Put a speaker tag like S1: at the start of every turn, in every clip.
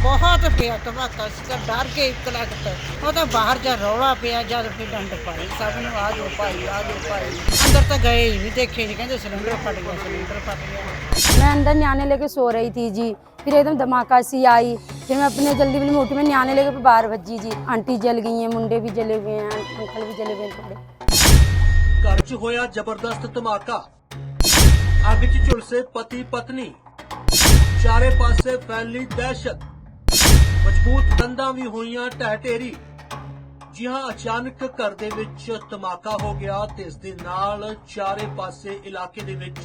S1: ਬਹੁਤ ਪਿਆ ਧਮਾਕਾ ਸੀ ਤਾਂ ਡਰ ਕੇ ਇੱਕ ਲਗਤ ਉਹ ਤਾਂ ਬਾਹਰ ਜਾ ਰੌਲਾ ਪਿਆ ਜਦ ਫਿਰ ਡੰਡ ਪਾਈ ਸਭ ਨੂੰ ਆ ਜਾਓ ਭਾਈ ਆ ਜਾਓ ਭਾਈ ਅੰਦਰ ਤਾਂ ਗਏ ਹੀ ਨਹੀਂ ਦੇਖੇ ਨਹੀਂ ਕਹਿੰਦੇ ਸਿਲੰਡਰ ਫਟ ਗਿਆ ਸਿਲੰਡਰ ਫਟ ਗਿਆ
S2: मैं अंदर न्याने लेके सो रही थी जी फिर एकदम धमाका सी आई फिर मैं अपने जल्दी वाली मोटी में न्याने लेके बाहर भजी जी आंटी जल गई हैं मुंडे भी जले हुए हैं अंकल भी जले हुए हैं थोड़े
S3: ਘਰ 'ਚ ਹੋਇਆ ਜ਼ਬਰਦਸਤ ਧਮਾਕਾ ਅੱਗ 'ਚ ਝੁਲਸੇ ਪਤੀ ਪਤਨੀ ਚਾਰੇ ਪਾਸੇ ਫੈਲੀ ਦਹਿਸ਼ਤ ਮਜ਼ਬੂਤ ਕੰਧਾਂ ਵੀ ਹੋਈਆਂ ਢਹਿ ਢੇਰੀ। ਜੀ ਹਾਂ ਅਚਾਨਕ ਘਰ ਦੇ ਵਿੱਚ ਧਮਾਕਾ ਹੋ ਗਿਆ ਤੇ ਇਸ ਦੇ ਨਾਲ ਚਾਰੇ ਪਾਸੇ ਇਲਾਕੇ ਦੇ ਵਿੱਚ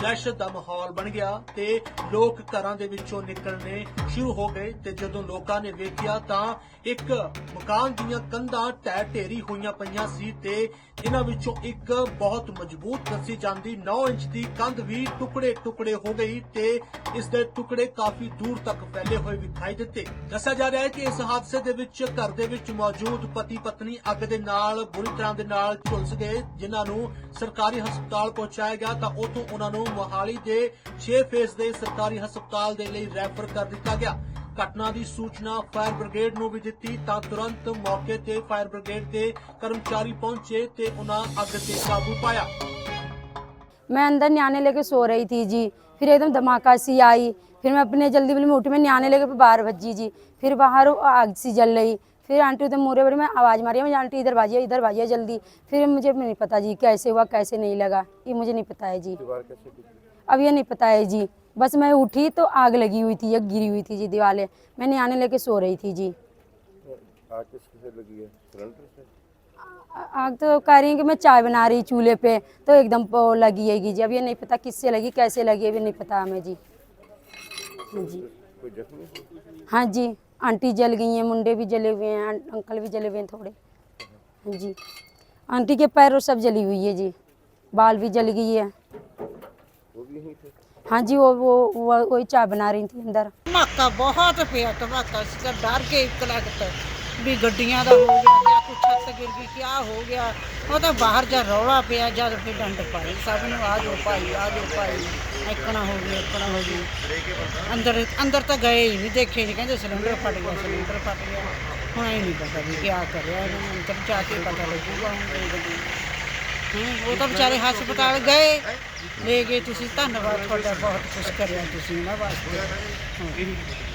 S3: ਦਹਿਸ਼ਤ ਦਾ ਮਾਹੌਲ ਬਣ ਗਿਆ ਤੇ ਲੋਕ ਘਰਾਂ ਦੇ ਵਿੱਚੋਂ ਨਿਕਲਣੇ ਸ਼ੁਰੂ ਹੋ ਗਏ ਤੇ ਜਦੋਂ ਲੋਕਾਂ ਨੇ ਵੇਖਿਆ ਤਾਂ ਇੱਕ ਮਕਾਨ ਦੀਆਂ ਕੰਧਾਂ ਢਹਿ ਢੇਰੀ ਹੋਈਆਂ ਪਈਆਂ ਸੀ ਤੇ ਇਹਨਾਂ ਵਿੱਚੋਂ ਇੱਕ ਬਹੁਤ ਮਜ਼ਬੂਤ ਦੱਸੀ ਜਾਂਦੀ 9 ਇੰਚ ਦੀ ਕੰਧ ਵੀ ਟੁਕੜੇ ਟੁਕੜੇ ਹੋ ਗਈ ਤੇ ਇਸ ਦੇ ਟੁਕੜੇ ਕਾਫੀ ਦੂਰ ਤੱਕ ਫੈਲੇ ਹੋਏ ਵਿਖਾਈ ਦਿੱਤੇ। ਦੱਸਿਆ ਜਾ ਰਿਹਾ ਹੈ ਕਿ ਇਸ ਹਾਦਸੇ ਦੇ ਵਿੱਚ ਘਰ ਦੇ ਵਿੱਚ ਮੌਜੂਦ ਪਤੀ ਪਤਨੀ ਅੱਗ ਦੇ ਨਾਲ ਬੁਰੀ ਤਰ੍ਹਾਂ ਦੇ ਨਾਲ ਝੁਲਸ ਗਏ ਜਿਨ੍ਹਾਂ ਨੂੰ ਸਰਕਾਰੀ ਹਸਪਤਾਲ ਪਹੁੰਚਾਇਆ ਗਿਆ ਤਾਂ ਉੱਥੋਂ ਉਹਨਾਂ ਨੂੰ ਮੋਹਾਲੀ ਦੇ 6 ਫੇਸ ਦੇ ਸਰਕਾਰੀ ਹਸਪਤਾਲ ਦੇ ਲਈ ਰੈਫਰ ਕਰ ਦਿੱਤਾ ਗਿਆ ਘਟਨਾ ਦੀ ਸੂਚਨਾ ਫਾਇਰ ਬ੍ਰਿਗੇਡ ਨੂੰ ਵੀ ਦਿੱਤੀ ਤਾਂ ਤੁਰੰਤ ਮੌਕੇ ਤੇ ਫਾਇਰ ਬ੍ਰਿਗੇਡ ਦੇ ਕਰਮਚਾਰੀ ਪਹੁੰਚੇ ਤੇ ਉਹਨਾਂ ਅੱਗ ਤੇ ਕਾਬੂ ਪਾਇਆ
S2: मैं अंदर न्याने लेके सो रही थी जी फिर एकदम धमाका सी आई फिर मैं अपने जल्दी वाली मोटी में न्याने लेके बाहर भजी जी फिर बाहर वो आग सी जल रही फिर आंटी उधर मोरे बड़े में आवाज़ मारी मुझे आंटी इधर भाजिए इधर भाजिए जल्दी। फिर मुझे नहीं पता जी कैसे हुआ कैसे नहीं लगा। ये मुझे नहीं पता है जी। अब ये नहीं पता है जी। बस मैं उठी तो आग लगी हुई थी या गिरी हुई थी जी दीवारें। मैं न्याने लेके सो रही थी जी।
S4: आग किस लगी है? सिलेंडर से?
S2: आ- आग तो कह रही है कि मैं चाय बना रही चूल्हे पे तो एकदम लगी है जी। अब ये नहीं पता किससे लगी कैसे लगी अभी नहीं पता हमें जी। हाँ जी।
S4: कोई जख्मी है?
S2: हाँ जी आंटी जल गई हैं मुंडे भी जले हुए हैं अं- अंकल भी जले हुए हैं थोड़े हाँ जी आंटी के पैर और सब जली हुई है जी बाल भी जल गई है
S4: वो भी यहीं थे
S2: हाँ जी वो वो वो- वही चाय बना रही थी अंदर
S1: ਧਮਾਕਾ ਬਹੁਤ ਪਿਆ ਧਮਾਕਾ ਸੀ ਤਾਂ ਡਰ ਕੇ ਇੱਕ ਲਗਤ ਵੀ ਗੱਡੀਆਂ ਦਾ ਹੋ ਗਿਆ ਜਾਂ ਕੁਛ ਛੱਤ ਗਿਰ ਗਈ ਕਿਆ ਹੋ ਗਿਆ? ਉਹ ਤਾਂ ਬਾਹਰ ਜਾ ਰੌਲਾ ਪਿਆ ਜਦ ਫਿਰ ਡੰਡ ਪਾਈ ਸਭ ਨੂੰ ਆ ਜਾਓ ਭਾਈ ਆ ਜਾਓ ਭਾਈ। ਇੱਕਣਾ ਹੋ ਗਿਆ ਇੱਕਣਾ ਹੋ ਗਈ ਅੰਦਰ ਅੰਦਰ ਤਾਂ ਗਏ ਹੀ ਨਹੀਂ ਦੇਖੇ ਨਹੀਂ ਕਹਿੰਦੇ ਸਿਲੰਡਰ ਫਟ ਗਿਆ ਸਿਲੰਡਰ ਫਟ ਗਿਆ। ਹੁਣ ਇਹ ਨਹੀਂ ਪਤਾ ਵੀ ਕਿਆ ਕਰਿਆ ਇਹਨਾਂ ਨੇ ਅੰਦਰ ਜਾ ਕੇ ਪਤਾ ਲੱਗੂਗਾ ਹੁਣ ਦੇਖਦੇ ਹਾਂ। ਹਮ, ਉਹ ਤਾਂ ਵਿਚਾਰੇ ਹਸਪਤਾਲ ਗਏ। ਲੈ ਗਏ ਤੁਸੀਂ ਧੰਨਵਾਦ ਤੁਹਾਡਾ ਬਹੁਤ ਕੁਝ ਕਰਿਆ ਤੁਸੀਂ ਇਹਨਾਂ ਵਾਸਤੇ। ਹਾਂ।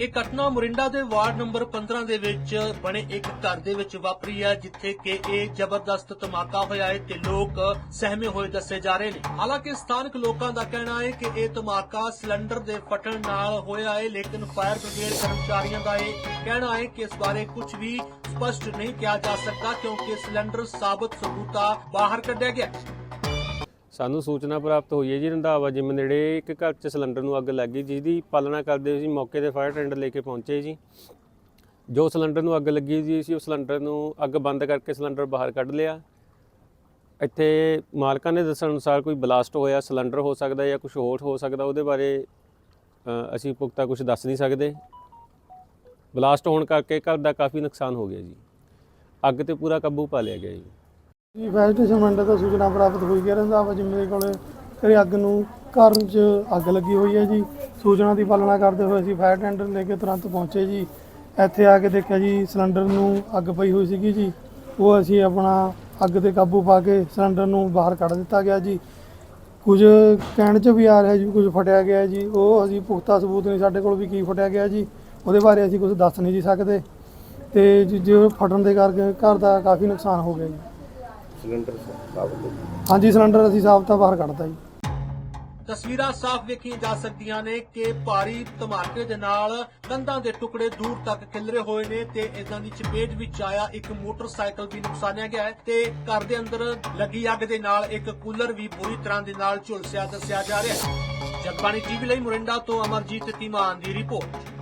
S3: ਇਹ ਘਟਨਾ ਮੁਰਿੰਡਾ ਦੇ ਵਾਰਡ ਨੰਬਰ 15 ਦੇ ਵਿੱਚ ਬਣੇ ਇੱਕ ਘਰ ਦੇ ਵਿੱਚ ਵਾਪਰੀ ਹੈ, ਜਿੱਥੇ ਕਿ ਇਹ ਜ਼ਬਰਦਸਤ ਧਮਾਕਾ ਹੋਇਆ ਹੈ ਤੇ ਲੋਕ ਸਹਿਮੇ ਹੋਏ ਦੱਸੇ ਜਾ ਰਹੇ ਨੇ। ਹਾਲਾਂਕਿ ਸਥਾਨਕ ਲੋਕਾਂ ਦਾ ਕਹਿਣਾ ਹੈ ਕਿ ਇਹ ਧਮਾਕਾ ਸਿਲੰਡਰ ਦੇ ਫਟਣ ਨਾਲ ਹੋਇਆ ਹੈ, ਲੇਕਿਨ ਫਾਇਰ ਬ੍ਰਿਗੇਡ ਕਰਮਚਾਰੀਆਂ ਦਾ ਇਹ ਕਹਿਣਾ ਹੈ ਕਿ ਇਸ ਬਾਰੇ ਕੁਝ ਵੀ ਸਪਸ਼ਟ ਨਹੀਂ ਕਿਹਾ ਜਾ ਸਕਦਾ, ਕਿਉਂਕਿ ਸਿਲੰਡਰ ਸਾਬਤ ਸਬੂਤਾ ਬਾਹਰ ਕੱਢਿਆ ਗਿਆ
S5: ਸਾਨੂੰ ਸੂਚਨਾ ਪ੍ਰਾਪਤ ਹੋਈ ਹੈ ਜੀ ਰੰਧਾਵਾ ਜਿਮ ਨੇੜੇ ਇੱਕ ਘਰ 'ਚ ਸਿਲੰਡਰ ਨੂੰ ਅੱਗ ਲੱਗ ਗਈ ਜਿਸ ਦੀ ਪਾਲਣਾ ਕਰਦੇ ਹੋਏ ਅਸੀਂ ਮੌਕੇ ਤੇ ਫਾਇਰ ਟੈਂਡਰ ਲੈ ਕੇ ਪਹੁੰਚੇ ਜੀ। ਜੋ ਸਿਲੰਡਰ ਨੂੰ ਅੱਗ ਲੱਗੀ ਜੀ ਸੀ ਉਹ ਸਿਲੰਡਰ ਨੂੰ ਅੱਗ ਬੰਦ ਕਰਕੇ ਸਿਲੰਡਰ ਬਾਹਰ ਕੱਢ ਲਿਆ। ਇੱਥੇ ਮਾਲਕਾਂ ਨੇ ਦੱਸਣ ਅਨੁਸਾਰ ਕੋਈ ਬਲਾਸਟ ਹੋਇਆ, ਸਿਲੰਡਰ ਹੋ ਸਕਦਾ ਜਾਂ ਕੁਝ ਹੋਰ ਹੋ ਸਕਦਾ, ਉਹਦੇ ਬਾਰੇ ਅਸੀਂ ਪੁਖਤਾ ਕੁਝ ਦੱਸ ਨਹੀਂ ਸਕਦੇ। ਬਲਾਸਟ ਹੋਣ ਕਰਕੇ ਘਰ ਦਾ ਕਾਫੀ ਨੁਕਸਾਨ ਹੋ ਗਿਆ ਜੀ। ਅੱਗ ਤੇ ਪੂਰਾ ਕਾਬੂ ਪਾ ਲਿਆ ਗਿਆ ਜੀ।
S6: ਜੀ ਫਾਇਰ ਸਟੇਸ਼ਨ ਮੰਡੇ ਤੋਂ ਸੂਚਨਾ ਪ੍ਰਾਪਤ ਹੋਈ ਹੈ ਰੰਧਾਵਾ ਜੀ ਮੇਰੇ ਕੋਲੇ? ਘਰੇ ਅੱਗ ਨੂੰ ਘਰ 'ਚ ਅੱਗ ਲੱਗੀ ਹੋਈ ਹੈ ਜੀ। ਸੂਚਨਾ ਦੀ ਪਾਲਣਾ ਕਰਦੇ ਹੋਏ ਅਸੀਂ ਫਾਇਰ ਟੈਂਡਰ ਲੈ ਕੇ ਤੁਰੰਤ ਪਹੁੰਚੇ ਜੀ। ਇੱਥੇ ਆ ਕੇ ਦੇਖਿਆ ਜੀ ਸਿਲੰਡਰ ਨੂੰ ਅੱਗ ਪਈ ਹੋਈ ਸੀਗੀ ਜੀ। ਉਹ ਅਸੀਂ ਆਪਣਾ ਅੱਗ ਤੇ ਕਾਬੂ ਪਾ ਕੇ ਸਿਲੰਡਰ ਨੂੰ ਬਾਹਰ ਕੱਢ ਦਿੱਤਾ ਗਿਆ ਜੀ। ਕੁਝ ਕਹਿਣ 'ਚ ਵੀ ਆ ਰਿਹਾ ਜੀ, ਕੁਝ ਫਟਿਆ ਗਿਆ ਜੀ। ਉਹ ਅਸੀਂ ਪੁਖਤਾ ਸਬੂਤ ਨਹੀਂ, ਸਾਡੇ ਕੋਲ ਵੀ ਕੀ ਫਟਿਆ ਗਿਆ ਜੀ। ਉਹਦੇ ਬਾਰੇ ਅਸੀਂ ਕੁਝ ਦੱਸ ਨਹੀਂ ਜੀ ਸਕਦੇ। ਤੇ ਜੀ, ਜੋ ਫਟਣ ਦੇ ਕਰਕੇ ਘਰ ਦਾ ਕਾਫੀ ਨੁਕਸਾਨ ਹੋ ਗਿਆ ਜੀ। ਹਾਂਜੀ ਸਿਲੰਡਰ ਅਸੀਂ ਸਾਫ਼ ਤਾਂ ਬਾਹਰ ਕੱਢਤਾ ਜੀ।
S3: ਤਸਵੀਰਾਂ ਸਾਫ਼ ਵੇਖੀਆਂ ਜਾ ਸਕਦੀਆਂ ਨੇ ਕਿ ਭਾਰੀ ਧਮਾਕੇ ਦੇ ਨਾਲ ਕੰਧਾਂ ਦੇ ਟੁਕੜੇ ਦੂਰ ਤੱਕ ਖਿਲਰੇ ਹੋਏ ਨੇ ਤੇ ਇਦਾਂ ਦੀ ਚਪੇਟ ਵਿੱਚ ਆਇਆ ਇੱਕ ਮੋਟਰਸਾਈਕਲ ਵੀ ਨੁਕਸਾਨਿਆ ਗਿਆ ਹੈ ਤੇ ਘਰ ਦੇ ਅੰਦਰ ਲੱਗੀ ਅੱਗ ਦੇ ਨਾਲ ਇੱਕ ਕੂਲਰ ਵੀ ਬੁਰੀ ਤਰ੍ਹਾਂ ਦੇ ਨਾਲ ਝੁਲਸਿਆ ਦੱਸਿਆ ਜਾ ਰਿਹਾ ਹੈ। ਜਗਬਾਣੀ ਟੀਵੀ ਲਈ ਮੁਰਿੰਡਾ ਤੋਂ ਅਮਰਜੀਤ ਤੀਮਾਨ ਦੀ ਰਿਪੋਰਟ।